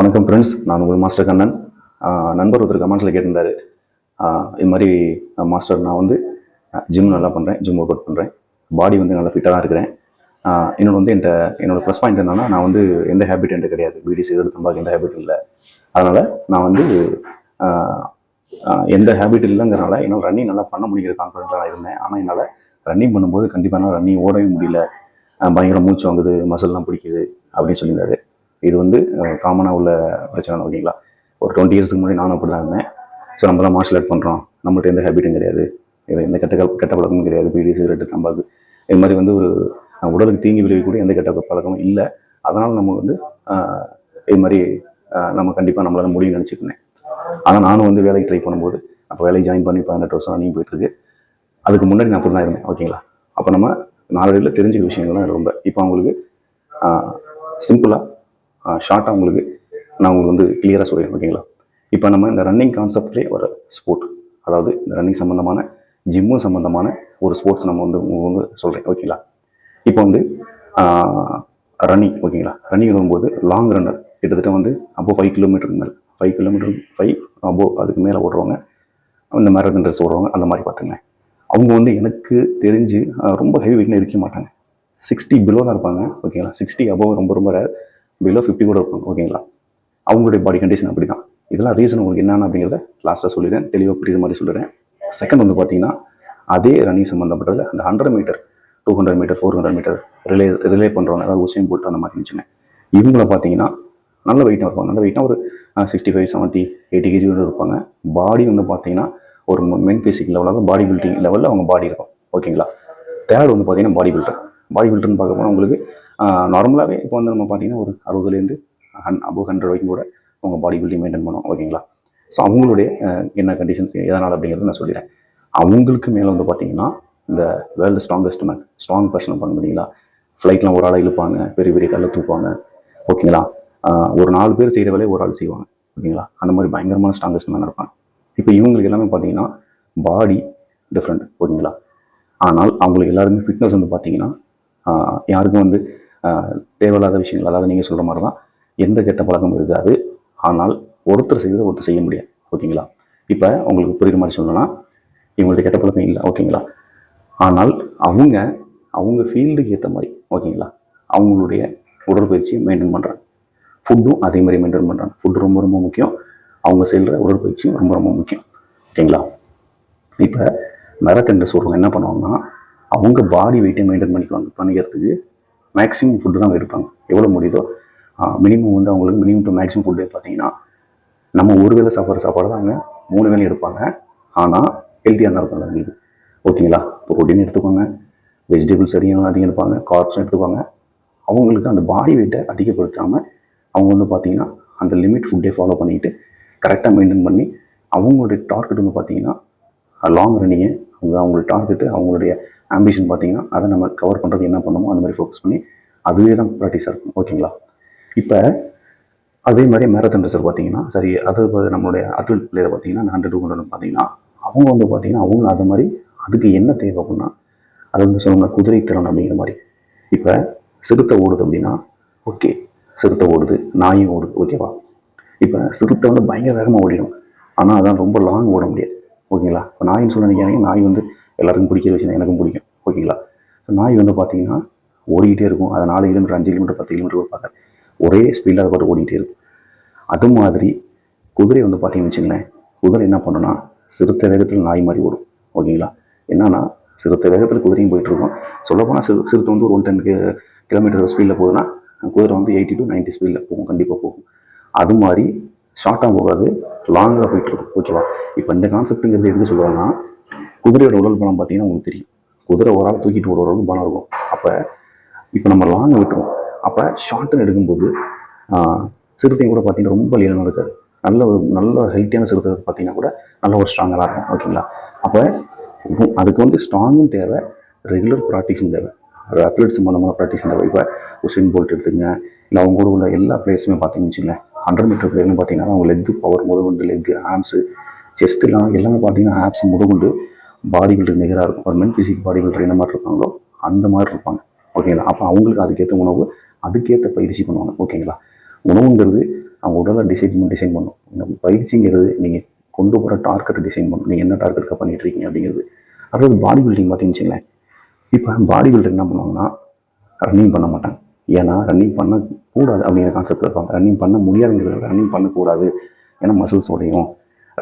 வணக்கம் ஃப்ரெண்ட்ஸ் நான் உங்கள் மாஸ்டர் கண்ணன். நண்பர் ஒருத்தர் கமெண்ட்ஸில் கேட்டிருந்தாரு. இது மாதிரி மாஸ்டர் நான் வந்து ஜிம் நல்லா பண்ணுறேன் ஜிம் ஒர்க் அவுட் பண்ணுறேன் பாடி வந்து நல்லா ஃபிட்டாக தான் இருக்கிறேன். ஆஹ் இன்னொன்று வந்து என்கிட்ட என்னோடய ப்ளஸ் பாயிண்ட் என்னன்னா நான் வந்து எந்த ஹேபிட் என்கிட்ட கிடையாது. பீடி சிகரெட் தம்பாக்கு எந்த ஹேபிட் இல்லை. அதனால் நான் வந்து எந்த ஹேபிட் இல்லைங்கிறனால என்னால் ரன்னிங் நல்லா பண்ண முடிகிற கான்ஃபிடென்ட்டாக இருந்தேன். ஆனால் என்னால் ரன்னிங் பண்ணும்போது கண்டிப்பாக என்னால் ரன்னிங் ஓடவே முடியல. பயங்கர மூச்சு வாங்குது மசில்லாம் பிடிக்குது அப்படின்னு சொல்லியிருந்தாரு. இது வந்து காமனாக உள்ள பிரச்சனை ஓகேங்களா? ஒரு டுவெண்ட்டி இயர்ஸ்க்கு முன்னாடி நானும் அப்படி தான் இருந்தேன். ஸோ நம்ம தான் மார்ஷல் ஆர்ட் பண்ணுறோம் நம்மள்ட்ட எந்த ஹேபிட்டும் கிடையாது. இது எந்த கெட்ட கெட்ட பழக்கமும் கிடையாது. பீடி சிகரெட்டு தம்பாக்கு. இது மாதிரி வந்து ஒரு உடலுக்கு தீங்கி விளைவிக்கக்கூடிய எந்த கெட்ட பழக்கமும் இல்லை. அதனால் நம்ம வந்து இது மாதிரி நம்ம கண்டிப்பாக நம்மளால் முடியும்னு நினச்சிக்கினேன் ஆனால் நானும் வந்து வேலைக்கு ட்ரை பண்ணும்போது அப்போ வேலைக்கு ஜாயின் பண்ணி பதினெட்டு வருஷம் நீ போயிட்டுருக்கு. அதுக்கு முன்னாடி நான் அப்படி தான் இருந்தேன் ஓகேங்களா? அப்போ நம்ம நாலடியில் தெரிஞ்சுக்க விஷயங்கள்லாம் ரொம்ப. இப்போ அவங்களுக்கு சிம்பிளாக ஷார்ட்டாக உங்களுக்கு நான் உங்களுக்கு வந்து கிளியராக சொல்கிறேன் ஓகேங்களா இப்போ நம்ம இந்த ரன்னிங் கான்செப்ட்லேயே ஒரு ஸ்போர்ட் அதாவது இந்த ரன்னிங் சம்மந்தமான ஜிம்மும் சம்மந்தமான ஒரு ஸ்போர்ட்ஸ் நம்ம வந்து உங்களுக்கு வந்து சொல்கிறேன் ஓகேங்களா இப்போ வந்து ரன்னிங் ஓகேங்களா ரன்னிங் வரும்போது லாங் ரன்னர் கிட்டத்தட்ட வந்து அப்போ ஃபைவ் கிலோமீட்டருக்கு மேலே ஃபைவ் கிலோமீட்டர் ஃபைவ் அப்போ அதுக்கு மேலே ஓடுறவங்க இந்த மேரத்தன் ட்ரெஸ் ஓடுறவங்க அந்த மாதிரி பார்த்துங்களேன் அவங்க வந்து எனக்கு தெரிஞ்சு ரொம்ப ஹெவி வெயிட்ல இருக்க மாட்டாங்க. சிக்ஸ்டி பிலோ தான் இருப்பாங்க ஓகேங்களா சிக்ஸ்டி அபோவ் ரொம்ப ரொம்ப ரேர் பிலோ ஃபிஃப்டி கூட இருப்பாங்க ஓகேங்களா அவங்களுடைய பாடி கண்டிஷன் அப்படி தான் இதெல்லாம் ரீசன் உங்களுக்கு என்னென்ன அப்படிங்கிறத லாஸ்ட்டாக சொல்லிடுறேன். தெளிவாக புரியுற மாதிரி சொல்லிடுறேன். செகண்ட் வந்து பார்த்தீங்கன்னா அதே ரன்னிங் சம்மந்தப்பட்டதில் அந்த hundred metre two hundred metre four hundred metre relay relay பண்ணுறவங்க அதாவது உசைன் போட்டு அந்த மாதிரி இருந்துச்சுங்க. இவங்கள பார்த்தீங்கன்னா நல்ல வெயிட்டாக இருப்பாங்க. நல்ல வெயிட்னா ஒரு sixty five seventy eighty KG இருப்பாங்க. பாடி வந்து பார்த்தீங்கன்னா ஒரு மென் ஃபிசிக் லெவலாக பாடி பில்டிங் லெவலில் அவங்க பாடி இருக்கும். ஓகேங்களா தேர்ட் வந்து பார்த்தீங்கன்னா பாடி பில்டர் பாடி பில்டர்னு பார்க்க போனால் உங்களுக்கு நார்மலாகவே இப்போ வந்து நம்ம பார்த்தீங்கன்னா ஒரு அறுபதுலேருந்து ஹன் அபோவ் ஹண்ட்ரட் வரைக்கும் கூட அவங்க பாடி பில்டிங் மெயின்டைன் பண்ணுவோம். ஓகேங்களா ஸோ அவங்களுடைய என்ன கண்டிஷன்ஸ் எதனால் அப்படிங்கிறத நான் சொல்லிடுறேன். அவங்களுக்கு மேலே வந்து பார்த்தீங்கன்னா இந்த world strongest man strong person பண்ண பார்த்தீங்களா? ஃப்ளைட்லாம் ஒரு ஆளாக இழுப்பாங்க பெரிய பெரிய கல்லை தூப்பாங்க ஓகேங்களா ஒரு நாலு பேர் செய்கிற வேலையை ஒரு ஆள் செய்வாங்க. ஓகேங்களா அந்த மாதிரி பயங்கரமான ஸ்ட்ராங்கஸ்ட் மேன் இருப்பாங்க. இப்போ இவங்களுக்கு எல்லாமே பார்த்தீங்கன்னா பாடி டிஃப்ரெண்ட் ஓகேங்களா ஆனால் அவங்களுக்கு எல்லாருமே ஃபிட்னஸ் வந்து பார்த்தீங்கன்னா யாருக்கும் வந்து தேவையில்லாத விஷயங்கள் அதாவது நீங்கள் சொல்கிற மாதிரி தான் எந்த கெட்ட பழக்கமும் இருக்காது. ஆனால் ஒருத்தர் செய்வதை ஒருத்தர் செய்ய முடியாது. ஓகேங்களா? இப்போ உங்களுக்கு புரியுற மாதிரி சொல்லணும்னா இவங்கள்ட்ட கெட்ட பழக்கம் இல்லை. ஓகேங்களா? ஆனால் அவங்க அவங்க ஃபீல்டுக்கு ஏற்ற மாதிரி ஓகேங்களா? அவங்களுடைய உடற்பயிற்சி மெயின்டைன் பண்ணுறாங்க ஃபுட்டும் அதே மாதிரி மெயின்டைன் பண்ணுறாங்க ஃபுட் ரொம்ப ரொம்ப முக்கியம். அவங்க செய்கிற உடற்பயிற்சியும் ரொம்ப ரொம்ப முக்கியம். ஓகேங்களா? இப்போ மெரத்தன் சொல்கிறவங்க என்ன பண்ணுவாங்கன்னா அவங்க பாடி வெயிட்டை மெயின்டைன் பண்ணிக்குவாங்க பண்ணிக்கிறதுக்கு மேக்ஸிமம் ஃபுட்டு தான் எடுப்பாங்க. எவ்வளோ முடியுதோ மினிமம் வந்து அவங்களுக்கு மினிமம் டு மேக்ஸிமம் ஃபுட்டு பார்த்தீங்கன்னா நம்ம ஒரு வேளை சாப்பிட்ற சாப்பாடு தான் அவங்க மூணு வேலையும் எடுப்பாங்க. ஆனால் ஹெல்த்தியாக தான் இருக்கும் அவங்களுக்கு ஓகேங்களா ப்ரோட்டீன் எடுத்துக்கோங்க. வெஜிடபிள்ஸ் அதிகம் அதிகம் எடுப்பாங்க. கார்ப்ஸும் எடுத்துக்கோங்க. அவங்களுக்கு அந்த பாடி வெயிட்டை அதிகப்படுத்தாமல் அவங்க வந்து பார்த்தீங்கன்னா அந்த லிமிட் ஃபுட்டே ஃபாலோ பண்ணிக்கிட்டு கரெக்டாக மெயின்டைன் பண்ணி அவங்களுடைய டார்கெட் வந்து பார்த்தீங்கன்னா லாங் ரன்னிங்கு அவங்க அவங்களுடைய டார்கெட்டு அவங்களுடைய ஆம்பிஷன் பார்த்தீங்கன்னா அதை நம்ம கவர் பண்ணுறது என்ன பண்ணணுமோ அந்த மாதிரி ஃபோக்கஸ் பண்ணி அதுவே தான் ப்ராக்டிஸாக இருக்கும் ஓகேங்களா இப்போ அதே மாதிரி மேரத்தான் ரேசர் பார்த்தீங்கன்னா சரி அது நம்மளுடைய அத்லட் பிளேயர் பார்த்தீங்கன்னா அந்த ஹண்ட்ரட் டூ ஹண்ட்ரட் பார்த்தீங்கன்னா அவங்க வந்து பார்த்தீங்கன்னா அவங்க அது மாதிரி அதுக்கு என்ன தேவை அப்படின்னா அது வந்து சொல்லுவாங்க குதிரை திறன் அப்படிங்கிற மாதிரி. இப்போ சிறுத்தை ஓடுது அப்படின்னா ஓகே சிறுத்தை ஓடுது நாயும் ஓடுது ஓகேவா இப்போ சிறுத்தை வந்து பயங்கர வேகமாக ஓடிடும். ஆனால் அதான் ரொம்ப லாங் ஓட முடியாது. ஓகேங்களா இப்போ நாயின்னு சொல்ல நினைக்கிறாங்க நாய் வந்து எல்லாருக்கும் பிடிக்கிற விஷயம் எனக்கும் பிடிக்கும். ஓகேங்களா நாய் வந்து பார்த்தீங்கன்னா ஓடிக்கிட்டே இருக்கும். அது நாலு கிலோமீட்டர் அஞ்சு கிலோமீட்டர் பத்து கிலோமீட்டர் பார்க்க ஒரே ஸ்பீடில் அது பாட்டு ஓடிக்கிட்டே இருக்கும். அது மாதிரி குதிரை வந்து பார்த்தீங்கன்னு வச்சுங்களேன் குதிரை என்ன பண்ணுன்னா சிறுத்தை வேகத்தில் நாய் மாதிரி ஓடும். ஓகேங்களா என்னன்னா சிறுத்தை வேகத்தில் குதிரையும் போயிட்டுருக்கோம் சொல்லப்போனால் சிறு சிறுத்தை வந்து ஒரு ஒன் டென் கிலோமீட்டர் ஸ்பீடில் போகுதுன்னா குதிரை வந்து எயிட்டி டு 90 ஸ்பீடில் போகும். கண்டிப்பாக போகும். அது மாதிரி ஷார்ட்டாக போகாது. லாங்காக போயிட்டுருக்கும் ஓகேவா இப்போ இந்த கான்செப்ட்டுங்கிறது எதுக்கு சொல்லுவாங்கன்னா குதிரையோட உடல் பலம் பார்த்தீங்கன்னா உங்களுக்கு தெரியும். குதிரை ஒரு ஆள் தூக்கிட்டு ஒரு அளவுக்கு பலம் இருக்கும். அப்போ இப்போ நம்ம லாங் விட்டுருவோம். அப்போ ஷார்ட்டுன்னு எடுக்கும்போது சிறுத்தையும் கூட பார்த்தீங்கன்னா ரொம்ப லீனாக இருக்காது. நல்ல ஒரு நல்ல ஹெல்த்தியான சிறுத்தை பார்த்தீங்கன்னா கூட நல்ல ஒரு ஸ்ட்ராங்காக இருக்கும். ஓகேங்களா அப்போ அதுக்கு வந்து ஸ்ட்ராங்கும் தேவை ரெகுலர் ப்ராக்டிஸும் தேவை. அத்லெட் சம்மந்தமான ப்ராக்டிஸும் தேவை. இப்போ உசைன் போல்ட் எடுத்துங்க இல்லை அவங்க கூட உள்ள எல்லா பிளேயர்ஸுமே பார்த்தீங்கன்னு வச்சுங்களேன் ஹண்ட்ரட் மீட்டர் பிளேயர்னு பார்த்தீங்கன்னா அவங்க லெக் பவர் முதற்கொண்டு லெக் ஆம்ஸு செஸ்ட்லாம் எல்லாமே பார்த்தீங்கன்னா ஆப்ஸ் முதல் கொண்டு பாடி பில்டர் நிகராக இருக்கும். ஒரு மென் ஃபிசிக் பாடி பில்டர் என்ன மாதிரி இருப்பாங்களோ அந்த மாதிரி இருப்பாங்க. ஓகேங்களா அப்போ அவங்களுக்கு அதுக்கேற்ற உணவு அதுக்கேற்ற பயிற்சி பண்ணுவாங்க. ஓகேங்களா உணவுங்கிறது அவங்க உடலை டிசைன் டிசைன் பண்ணும் இந்த பயிற்சிங்கிறது நீங்கள் கொண்டு போகிற டார்கெட்டை டிசைன் பண்ணும் நீங்கள் என்ன டார்கெட்டுக்காக பண்ணிட்டு இருக்கீங்க அப்படிங்கிறது. அதாவது பாடி பில்டிங் பார்த்தீங்கன்னு வச்சுங்களேன். இப்போ பாடி பில்டர் என்ன பண்ணுவாங்கன்னா ரன்னிங் பண்ண மாட்டாங்க. ஏன்னா ரன்னிங் பண்ணக்கூடாது அப்படிங்கிற கான்செப்ட் இருப்பாங்க ரன்னிங் பண்ண முடியாதுங்கிறத ரன்னிங் பண்ணக்கூடாது. ஏன்னா மசில்ஸ் உடையும்.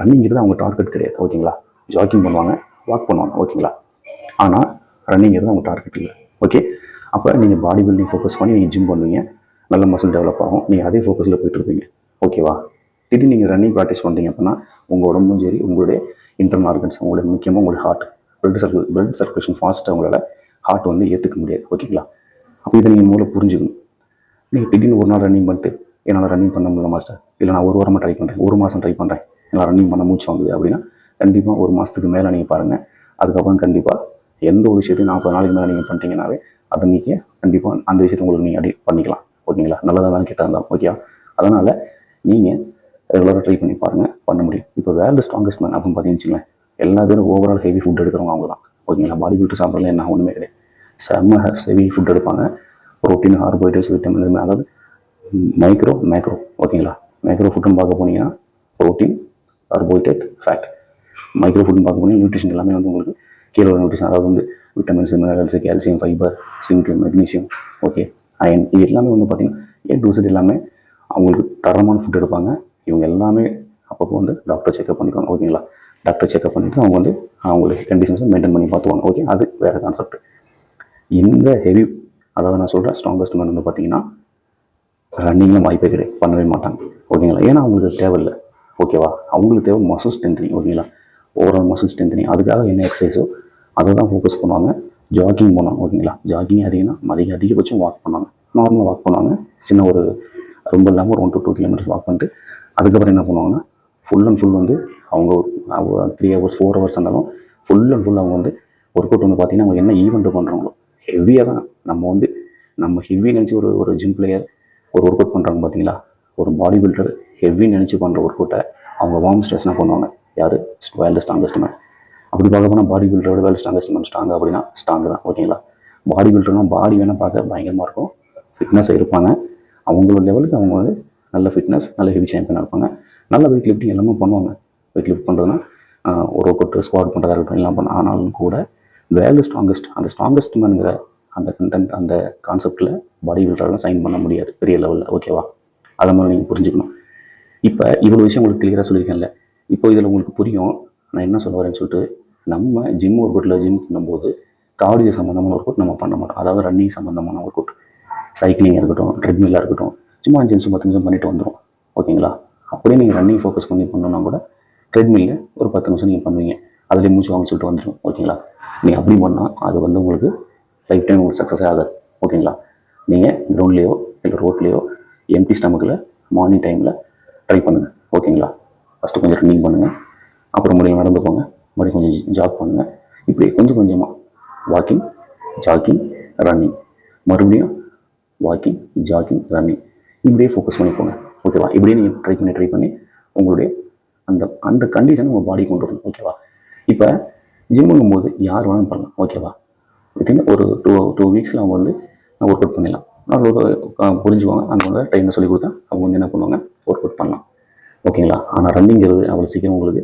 ரன்னிங்கிறது அவங்க டார்கெட் கிடையாது. ஓகேங்களா ஜாக்கிங் பண்ணுவாங்க. வாக் பண்ணுவாங்க ஓகேங்களா ஆனால் ரன்னிங்கிறது அவங்க டார்கெட் இல்லை ஓகே அப்போ நீங்கள் பாடி பில்டிங் ஃபோக்கஸ் பண்ணி நீங்கள் ஜிம் பண்ணுவீங்க. நல்ல மசில் டெவலப் ஆகும். நீங்கள் அதே ஃபோக்கஸில் போயிட்டு இருப்பீங்க ஓகேவா திடீர்னு நீங்கள் ரன்னிங் ப்ராக்டிஸ் பண்ணுறீங்க அப்படின்னா உங்கள் உடம்பும் சரி உங்களுடைய இன்டர்னல் ஆர்கன்ஸ் உங்களுடைய முக்கியமாக உங்களுடைய ஹார்ட் பிளட் சர்க்கு பிளட் சர்க்குலேஷன் ஃபாஸ்ட்டாக உங்களால் ஹார்ட் வந்து ஏற்றுக்க முடியாது ஓகேங்களா அப்போ இதை நீங்கள் மூலம் புரிஞ்சுக்கணும். நீங்கள் திடீர்னு ஒரு நாள் ரன்னிங் பண்ணிட்டு என்னால் ரன்னிங் பண்ண முடியல மாஸ்டர் இல்லை நான் ஒரு வாரமாக ட்ரை பண்ணுறேன் ஒரு மாதம் ட்ரை பண்ணுறேன் என்னால் ரன்னிங் பண்ண மூச்சு வாங்குது அப்படின்னா கண்டிப்பாக ஒரு மாதத்துக்கு மேலே நீங்கள் பாருங்கள் அதுக்கப்புறம் கண்டிப்பாக எந்த ஒரு விஷயத்தையும் நாற்பது நாளைக்கு மேலே நீங்கள் பண்ணிட்டீங்கன்னாவே அதை நீங்கள் கண்டிப்பாக அந்த விஷயத்தை உங்களுக்கு நீங்கள் அடி பண்ணிக்கலாம். ஓகேங்களா? நல்லதாக தான் கேட்டால் தான் ஓகேவா அதனால் நீங்கள் ரெகுலராக ட்ரை பண்ணி பாருங்கள் பண்ண முடியும். இப்போ வேர்ல்டு ஸ்ட்ராங்கஸ்ட் மேன் அப்படின்னு பார்த்தீங்கன்னு வச்சுங்களேன் எல்லா பேரும் ஓவரால் ஹெவி ஃபுட் எடுக்கிறவங்க அவங்க தான். ஓகேங்களா? பாடி பில்டர் சாப்பிட்றதுல என்ன ஒன்றுமே கிடையாது. செம்ம ஹெவி ஃபுட் எடுப்பாங்க. ப்ரோட்டீன் கார்போஹைட்ரேட்ஸ் விட்டமின் இதுமாதிரி அதாவது மைக்ரோ மேக்ரோ ஓகேங்களா? மேக்ரோ ஃபுட்டுன்னு பார்க்க போனீங்கன்னா ப்ரோட்டீன் கார்போஹைட்ரேட் ஃபேட் மைக்ரோ ஃபுட்னு பார்க்க போனால் நியூட்ரிஷன் எல்லாமே வந்து உங்களுக்கு கீழே உள்ள நியூட்ரிஷன் அதாவது வந்து vitamins minerals calcium fibre zinc magnesium okay iron இது எல்லாமே வந்து பார்த்தீங்கன்னா ஏ டூசட் எல்லாமே அவங்களுக்கு தரமான ஃபுட் எடுப்பாங்க. இவங்க எல்லாமே அப்பப்போ வந்து டாக்டர் செக்அப் பண்ணிக்குவாங்க ஓகேங்களா டாக்டர் செக்அப் பண்ணிட்டு அவங்க வந்து அவங்களுக்கு கண்டிஷன்ஸை மெயின்டைன் பண்ணி பார்த்துவாங்க ஓகே அது வேறு கான்செப்ட் இந்த ஹெவி அதாவது நான் சொல்கிறேன் ஸ்ட்ராங்கஸ்ட் மேன் வந்து பார்த்தீங்கன்னா ரன்னிங்லாம் வாய்ப்பே கிடையாது பண்ணவே மாட்டாங்க ஓகேங்களா ஏன்னா அவங்களுக்கு தேவையில்லை ஓகேவா அவங்களுக்கு தேவை மசில் ஸ்ட்ரென்த்னிங் ஓகேங்களா ஓவரால் மசில் ஸ்ட்ரென்த்னிங் அதுக்காக என்ன எக்ஸசைஸோ அதை தான் ஃபோக்கஸ் பண்ணுவாங்க. ஜாகிங் பண்ணுவாங்க ஓகேங்களா ஜாகிங் அதிகம்னா அதிக அதிகபட்சம் வாக் பண்ணுவாங்க. நார்மலாக வாக் பண்ணுவாங்க. சின்ன ஒரு ரொம்ப இல்லாமல் ஒரு one to two kilometres walk பண்ணிட்டு அதுக்கப்புறம் என்ன பண்ணுவாங்கன்னா ஃபுல் அண்ட் ஃபுல் வந்து அவங்க த்ரீ ஹவர்ஸ் ஃபோர் ஹவர்ஸ் இருந்தாலும் ஃபுல் அண்ட் ஃபுல் அவங்க வந்து ஒர்க் அவுட் வந்து பார்த்தீங்கன்னா அவங்க என்ன ஈவெண்ட் பண்ணுறாங்களோ ஹெவியாக தான். நம்ம வந்து நம்ம ஹெவி நினச்சி ஒரு ஒரு ஜிம் பிளேயர் ஒரு ஒர்க் அவுட் பண்ணுறாங்க பார்த்தீங்களா? ஒரு பாடி பில்டர் ஹெவி நினச்சி பண்ணுற ஒர்க் அவுட்டை அவங்க வார்ம் ஸ்ட்ரெஸ்னால் பண்ணுவாங்க. யார்? வேல்டு ஸ்ட்ராங்கஸ்ட் மேன் அப்படி பார்க்க போனால் பாடி பில்டரோட வேல்டு ஸ்ட்ராங்கஸ்ட் மேன் ஸ்ட்ராங் அப்படின்னா ஸ்ட்ராங் தான். ஓகேங்களா பாடி பில்டர்னா பாடி வேணால் பார்க்க பயங்கரமாக இருக்கும். ஃபிட்னஸாக இருப்பாங்க. அவங்களோட லெவலுக்கு அவங்க வந்து நல்ல ஃபிட்னஸ் நல்ல ஹெவி சாம்பியனாக இருப்பாங்க. நல்ல வெயிட் லிஃப்டிங் எல்லாமே பண்ணுவாங்க. வெயிட் லிஃப்ட் பண்ணுறதுனா ஒரு ஒர்க் அவுட் ஸ்குவாட் பண்ணுறதா இருக்கட்டும் எல்லாம் பண்ண ஆனாலும் கூட வேல்டு ஸ்ட்ராங்கஸ்ட் அந்த ஸ்ட்ராங்கஸ்ட் மேனுங்கிற அந்த கண்டென்ட் அந்த கான்செப்டில் பாடி பில்டரெலாம் சைன் பண்ண முடியாது. பெரிய லெவலில் ஓகேவா அதை மாதிரி நீங்கள் புரிஞ்சுக்கணும். இப்போ இவ்வளோ விஷயம் உங்களுக்கு கிளியராக சொல்லியிருக்கேன்ல. இப்போ இதில் உங்களுக்கு புரியும். நான் என்ன சொல்ல வரேன்னு சொல்லிட்டு நம்ம ஜிம் ஒர்க் அவுட்டில் ஜிம் பண்ணும்போது கார்டியோ சம்மந்தமான ஒர்க் அவுட் நம்ம பண்ண மாட்டோம். அதாவது ரன்னிங் சம்மந்தமான ஒர்க் அவுட் சைக்கிளிங் இருக்கட்டும் ட்ரெட்மில்லாக இருக்கட்டும் சும்மா அஞ்சு நிமிஷம் பத்து நிமிஷம் பண்ணிட்டு வந்துடும் ஓகேங்களா அப்படியே நீங்கள் ரன்னிங் ஃபோக்கஸ் பண்ணி பண்ணணும்னா கூட ட்ரெட்மில்ல ஒரு பத்து நிமிஷம் நீங்கள் பண்ணுவீங்க. அதுலேயே மூச்சு வாங்க சொல்லிட்டு வந்துடும் ஓகேங்களா நீங்கள் அப்படி பண்ணால் அது வந்து உங்களுக்கு லைஃப் டைம் உங்களுக்கு சக்ஸஸ் ஆகாது. ஓகேங்களா நீங்கள் கிரவுண்ட்லேயோ இல்லை ரோட்லேயோ எம்டி ஸ்டமக்கில் மார்னிங் டைமில் ட்ரை பண்ணுங்கள் ஓகேங்களா ஃபஸ்ட்டு கொஞ்சம் ரன்னிங் பண்ணுங்கள் அப்புறம் மறுபடியும் நடந்து போங்க. மறுபடியும் கொஞ்சம் ஜாக் பண்ணுங்கள் இப்படி கொஞ்சம் கொஞ்சமாக வாக்கிங் ஜாக்கிங் ரன்னிங் மறுபடியும் வாக்கிங் ஜாக்கிங் ரன்னிங் இப்படியே ஃபோக்கஸ் பண்ணி போங்க. ஓகேவா இப்படியே நீங்கள் ட்ரை பண்ணி ட்ரை பண்ணி உங்களுடைய அந்த அந்த கண்டிஷனை உங்கள் பாடி கொண்டு வரணும். ஓகேவா இப்போ ஜிம்முங்கும் போது யார் வேணாலும் பண்ணலாம். ஓகேவா வித்தின் ஒரு டூ டூ வீக்ஸில் அவங்க வந்து ஒர்க் அவுட் பண்ணிடலாம் நான் புரிஞ்சுக்குவாங்க. அங்கே வந்து ட்ரெயினர் சொல்லி கொடுத்தா அவங்க வந்து என்ன பண்ணுவாங்க? ஒர்க் அவுட் பண்ணலாம். ஓகேங்களா? ஆனால் ரன்னிங்கிறது அவ்வளோ சீக்கிரம் உங்களுக்கு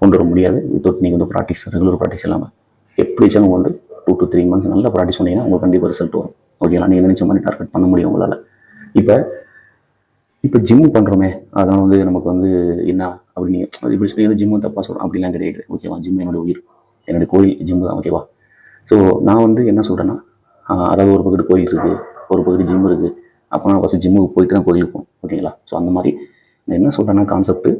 கொண்டு வர முடியாது. வித்தவுட் நீங்கள் வந்து ப்ராக்டிஸ் ரெகுலர் ப்ராக்டிஸ் இல்லாமல் எப்படி வச்சாலும் வந்து டூ டு த்ரீ மந்த்ஸ் நல்லா ப்ராக்டிஸ் பண்ணீங்கன்னா உங்களுக்கு கண்டிப்பாக ரிசல்ட் வரும். ஓகேங்களா நீங்கள் நினச்ச மாதிரி டார்கெட் பண்ண முடியும் உங்களால். இப்போ இப்போ ஜிம் பண்ணுறோமே அதான் வந்து நமக்கு வந்து என்ன அப்படின்னு இப்படி சொல்லி ஜிம்மு தப்பாக சொல்கிறோம் அப்படிலாம் கிடையாது. ஓகேவா ஜிம் என்னோட உயிர். என்னுடைய கோயில் ஜிம்மு தான். ஓகேவா ஸோ நான் வந்து என்ன சொல்கிறேன்னா அதாவது ஒரு பக்கத்து கோயில் இருக்குது ஒரு பக்கத்து ஜிம் இருக்குது அப்போ நான் ஃபஸ்ட்டு ஜிம்முக்கு போயிட்டு தான் கோயிலுக்கு போகணும் ஓகேங்களா ஸோ அந்த மாதிரி நான் என்ன சொல்கிறேன்னா கான்செப்ட்டு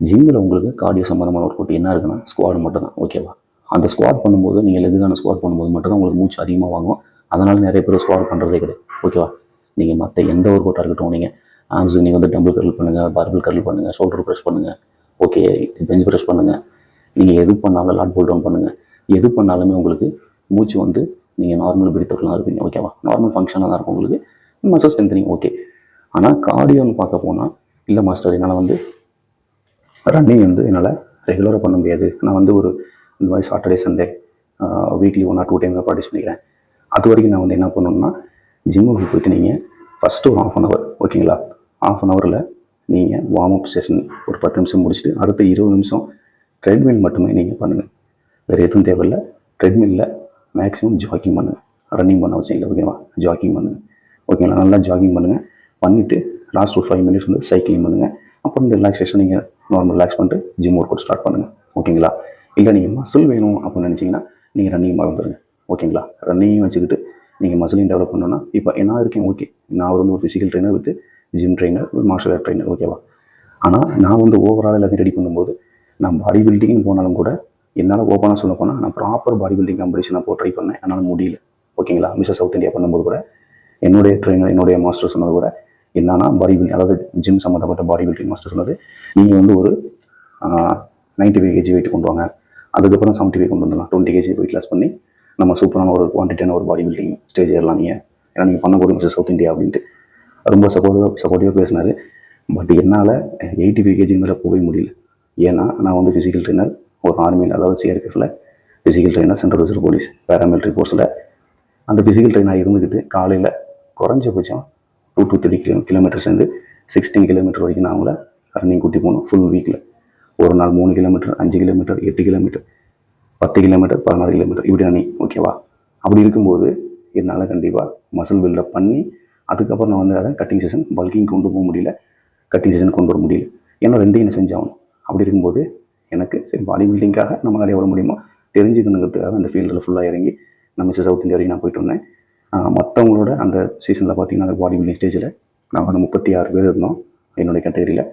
ஜிம்மில் உங்களுக்கு கார்டியோ சம்மந்தமான ஒர்க் அவுட் என்ன இருக்குன்னா ஸ்குவாட் மட்டும் தான் ஓகேவா அந்த ஸ்குவாட் பண்ணும்போது நீங்கள் லெகுக்கான ஸ்குவாட் பண்ணும்போது மட்டும் தான் உங்களுக்கு மூச்சு அதிகமாக வாங்கும் அதனால் நிறைய பேர் ஸ்குவாட் பண்ணுறதே கிடையாது. ஓகேவா நீங்கள் மற்ற எந்த ஒரு கோட்டாக இருக்கட்டும் நீங்கள் ஆம்ஸுக்கு நீங்கள் வந்து டம்பிள் கர்ல் பண்ணுங்கள் பார்பிள் கர்ல் பண்ணுங்கள் ஷோல்டர் ப்ரெஷ் பண்ணுங்கள் ஓகே பெஞ்ச் ப்ரெஷ் பண்ணுங்கள் நீங்கள் எது பண்ணாலும் லாட் போல் டவுன் பண்ணுங்கள் எது பண்ணாலுமே உங்களுக்கு மூச்சு வந்து நீங்கள் நார்மல் பிடித்தவர்களாக இருப்பீங்க ஓகேவா நார்மல் ஃபங்க்ஷனாக தான் இருக்கும் உங்களுக்கு. மசில் ஸ்ட்ரென்த்னிங் ஓகே ஆனால் கார்டியோன்னு பார்க்க போனால் இல்லை மாஸ்டர் என்னால் வந்து ரன்னிங் வந்து என்னால் ரெகுலராக பண்ண முடியாது. நான் வந்து ஒரு இந்த மாதிரி Saturday Sunday weekly one or two time practice பண்ணிக்கிறேன். அது வரைக்கும் நான் வந்து என்ன பண்ணணும்னா ஜிம்முக்கு போயிட்டு நீங்கள் ஃபஸ்ட்டு ஒரு ஆஃப் அன் ஹவர் ஓகேங்களா ஆஃப் அன் ஹவரில் நீங்கள் வார்ம் அப் செஷன் ஒரு பத்து நிமிஷம் முடிச்சுட்டு அடுத்த இருபது நிமிஷம் ட்ரெட்மில் மட்டுமே நீங்கள் பண்ணுங்கள் வேறு எதுவும் தேவையில்லை. ட்ரெட்மில்லில் மேக்ஸிமம் ஜாக்கிங் பண்ணுங்கள் ரன்னிங் பண்ண வச்சிங்களா ஓகேவா ஜாக்கிங் பண்ணுங்கள் ஓகேங்களா நல்லா ஜாகிங் பண்ணுங்கள் பண்ணிவிட்டு லாஸ்ட் ஒரு ஃபைவ் மினிட்ஸ் வந்து சைக்கிளிங் பண்ணுங்கள் அப்புறம் ரிலாக்ஸேஷன் நீங்கள் நார்மல் ரிலாக்ஸ் பண்ணிட்டு ஜிம் ஒர்க் அவுட் ஸ்டார்ட் பண்ணுங்கள் ஓகேங்களா? இல்லை நீங்கள் மசில் வேணும் அப்படின்னு நினச்சிங்கன்னா நீங்கள் ரன்னிங் மறந்துடுங்க ஓகேங்களா? ரன்னிங் வச்சுக்கிட்டு நீங்கள் மசிலையும் டெவலப் பண்ணணும்னா இப்போ என்ன இருக்கேன்? ஓகே. நான் வந்து ஒரு physical trainer with gym trainer martial art trainer ஓகேவா ஆனால் நான் வந்து ஓவரால் எல்லாத்தையும் ரெடி பண்ணும்போது நான் பாடி பில்டிங் போனாலும் கூட என்னால் ஓப்பனாக சொல்ல போனால் நான் ப்ராப்பர் பாடி பில்டிங் காம்படிஷன் அப்போ ட்ரை பண்ணேன். என்னால் முடியல. ஓகேங்களா? மிஸ்ஸஸ் சவுத் இந்தியா பண்ணும்போது கூட என்னுடைய ட்ரெயினர் என்னுடைய மாஸ்டர் சொன்னது கூட என்னன்னா பாடி பில்டிங் அதாவது ஜிம் சம்மந்தப்பட்ட பாடி பில்டிங் மாஸ்டர் சொன்னது. நீங்கள் வந்து ஒரு நைன்டி ஃபைவ் கேஜி வெயிட் கொண்டு வாங்க. அதுக்கப்புறம் செவன்ட்டி ஃபைவ் கொண்டு வந்துடலாம். டுவெண்ட்டி கேஜி வெயிட் லாஸ் பண்ணி நம்ம சூப்பரான ஒரு குவான்டிட்டியான ஒரு பாடி பில்டிங் ஸ்டேஜ் ஏறலாம் நீங்கள் ஏன்னா நீங்கள் பண்ணக்கூடிய போகிறீங்க சவுத் இந்தியா அப்படின்ட்டு. ரொம்ப சப்போர்ட்டிவாக சப்போர்ட்டிவாக பேசினார். பட் என்னால் எயிட்டி ஃபைவ் கேஜி மேலே போகவே முடியல. ஏன்னா நான் வந்து ஃபிசிக்கல் ட்ரெயினர் ஒரு ஆர்மியில் அதாவது சிஆர்பிஎஃப்ல physical trainer central reserve police paramilitary ஃபோர்ஸில் அந்த ஃபிசிக்கல் ட்ரெயினாக இருந்துக்கிட்டு காலையில் குறைஞ்சபட்சம் டூ டூ த்ரீ கிலோ கிலோமீட்டர்ஸ்லேருந்து சிக்ஸ்டீன் கிலோமீட்டர் வரைக்கும் நான் அவங்கள ரன்னிங் கூட்டி போகணும் ஃபுல் வீக்கில் ஒரு நாள் மூணு கிலோமீட்டர் அஞ்சு கிலோமீட்டர் எட்டு கிலோமீட்டர் பத்து கிலோமீட்டர் பதினாறு கிலோமீட்டர் இப்படி ரன்னிங் ஓகேவா அப்படி இருக்கும்போது என்னால் கண்டிப்பாக மசில் பில்டப் பண்ணி அதுக்கப்புறம் நான் வந்து அதை கட்டிங் செஷன் பல்கிங் கொண்டு போக முடியல கட்டிங் செஷன் கொண்டு வர முடியல. ஏன்னா ரெண்டையும் நான் செஞ்சாகணும். அப்படி இருக்கும்போது எனக்கு சரி பாடி பில்டிங்காக நம்மளால் எவ்வளோ முடியுமோ தெரிஞ்சுக்கணுங்கிறதுக்காக அந்த ஃபீல்டில் ஃபுல்லாக இறங்கி நம்ம சவுத் இந்தியா வரைக்கும் நான் போயிட்டு வந்தேன். மற்றவங்களோட அந்த சீசனில் பார்த்தீங்கன்னா அந்த பாடி பில்டிங் ஸ்டேஜில் நாங்கள் வந்து முப்பத்தி ஆறு பேர் இருந்தோம் என்னுடைய கேட்டகரியில்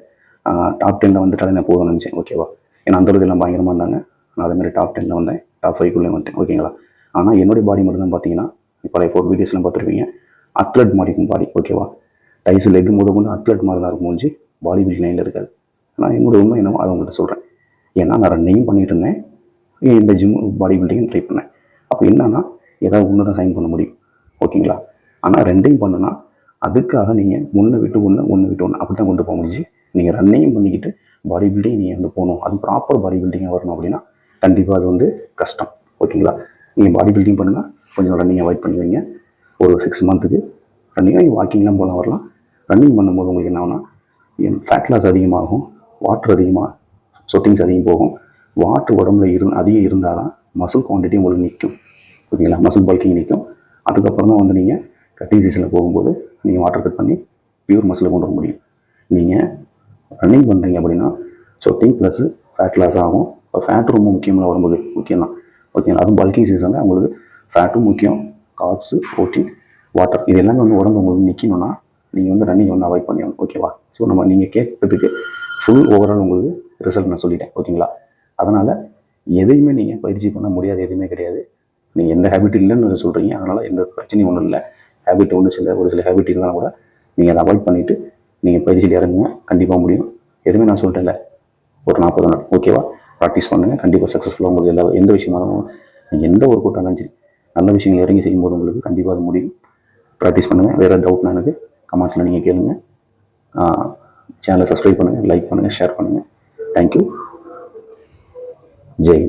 டாப் டெனில் வந்துட்டாலே நான் போதும் நினச்சேன் ஓகேவா ஏன்னா அந்த அளவுக்கு எல்லாம் பயங்கரமாக இருந்தாங்க. நான் அதேமாதிரி டாப் டெனில் வந்தேன் டாப் ஃபைவ்க்குள்ளே வந்தேன் ஓகேங்களா ஆனால் என்னுடைய பாடி மட்டும் தான் பார்த்தீங்கன்னா பழைய ஃபோர் வீடியோஸ்லாம் பார்த்துருப்பீங்க அத்லட் மாதிரி இருக்கும் பாடி ஓகேவா தைஸ் லெக் முத கொண்டு அத்லட் மாதிரி தான் இருக்கும் முடிஞ்சு பாடி பில்டிங் லைனில் இருக்காது. நான் என்னோட உண்மை என்னவோ அதை உங்கள்கிட்ட சொல்கிறேன் ஏன்னா நான் ரன்னிங் பண்ணிகிட்டு இருந்தேன் இந்த ஜிம் பாடி பில்டிங்கும் ட்ரை பண்ணேன். அப்போ என்னன்னா ஏதாவது ஒன்று தான் சைன் பண்ண முடியும். ஓகேங்களா? ஆனால் ரெண்டையும் பண்ணுனா அதுக்காக நீங்கள் ஒன்று விட்டு ஒன்று ஒன்று விட்டு ஒன்று அப்படி தான் கொண்டு போக முடிஞ்சு நீங்கள் ரன்னையும் பண்ணிக்கிட்டு பாடி பில்டிங் நீங்கள் வந்து போகணும். அது ப்ராப்பர் பாடி பில்டிங்காக வரணும் அப்படின்னா கண்டிப்பாக அது வந்து கஷ்டம். ஓகேங்களா? நீங்கள் பாடி பில்டிங் பண்ணுங்கள் கொஞ்சம் ரன்னிங் அவாய்ட் பண்ணி வைங்க. ஒரு சிக்ஸ் மந்த்துக்கு ரன்னிங்காக நீங்கள் வாக்கிங்லாம் போகலாம் வரலாம். ரன்னிங் பண்ணும்போது உங்களுக்கு என்ன ஆகும்னா ஃபேட் லாஸ் அதிகமாகும் வாட்டர் அதிகமாக சொட்டிங்ஸ் அதிகம் போகும். வாட்டர் உடம்புல இரு அதிகம் இருந்தால் தான் மசில் குவான்டிட்டி உங்களுக்கு நிற்கும் ஓகேங்களா? மசில் பல்கிங் நிற்கும் அதுக்கப்புறம் தான் வந்து நீங்கள் கட்டிங் சீசனில் போகும்போது நீங்கள் வாட்டர் கட் பண்ணி பியூர் மசிலை கொண்டு வர முடியும். நீங்கள் ரன்னிங் பண்ணுறீங்க அப்படின்னா சொட்டிங் ப்ளஸ் ஃபேட் லாஸ் ஆகும். இப்போ ஃபேட் ரொம்ப முக்கியமான உடம்புக்கு முக்கியம் தான் ஓகேங்களா அதுவும் பல்கிங் சீசனில் உங்களுக்கு ஃபேட்டும் முக்கியம் கார்ப்ஸு ப்ரோட்டீன் வாட்டர் இது எல்லாமே வந்து உடம்பு உங்களுக்கு நிற்கணும்னா நீங்கள் வந்து ரன்னிங் வந்து அவாய்ட் பண்ணிடணும். ஓகேவா ஸோ நம்ம நீங்கள் கேட்டதுக்கு ஃபுல் ஓவரால் உங்களுக்கு ரிசல்ட் நான் சொல்லிட்டேன். ஓகேங்களா அதனால் எதையுமே நீங்கள் பயிற்சி பண்ண முடியாது எதுவுமே கிடையாது. நீங்கள் எந்த ஹேபிட் இல்லைன்னு சொல்கிறீங்க அதனால் எந்த பிரச்சனையும் ஒன்றும் இல்லை. ஹேபிட் ஒன்று சில ஒரு சில ஹேபிட் இருந்தாலும் கூட நீங்கள் அதை அவாய்ட் பண்ணிவிட்டு நீங்கள் பயிற்சியில் இறங்குங்க. கண்டிப்பாக முடியும். எதுவுமே நான் சொல்லிட்டேன்ல ஒரு நாற்பது நாள். ஓகேவா ப்ராக்டிஸ் பண்ணுங்கள் கண்டிப்பாக சக்ஸஸ்ஃபுல்லாக உங்களுக்கு எல்லா எந்த விஷயமானாலும் நீங்கள் எந்த ஒரு கூட்டம் இருந்தாலும் சரி நல்ல விஷயங்கள் இறங்கி செய்யும்போது உங்களுக்கு கண்டிப்பாக அது முடியும். ப்ராக்டிஸ் பண்ணுங்கள் வேறு டவுட்னா எனக்கு கமெண்ட்ஸில் நீங்கள் கேளுங்கள் சேனலை சப்ஸ்கிரைப் பண்ணுங்கள் லைக் பண்ணுங்கள் ஷேர் பண்ணுங்கள் தேங்க்யூ ஜெய்.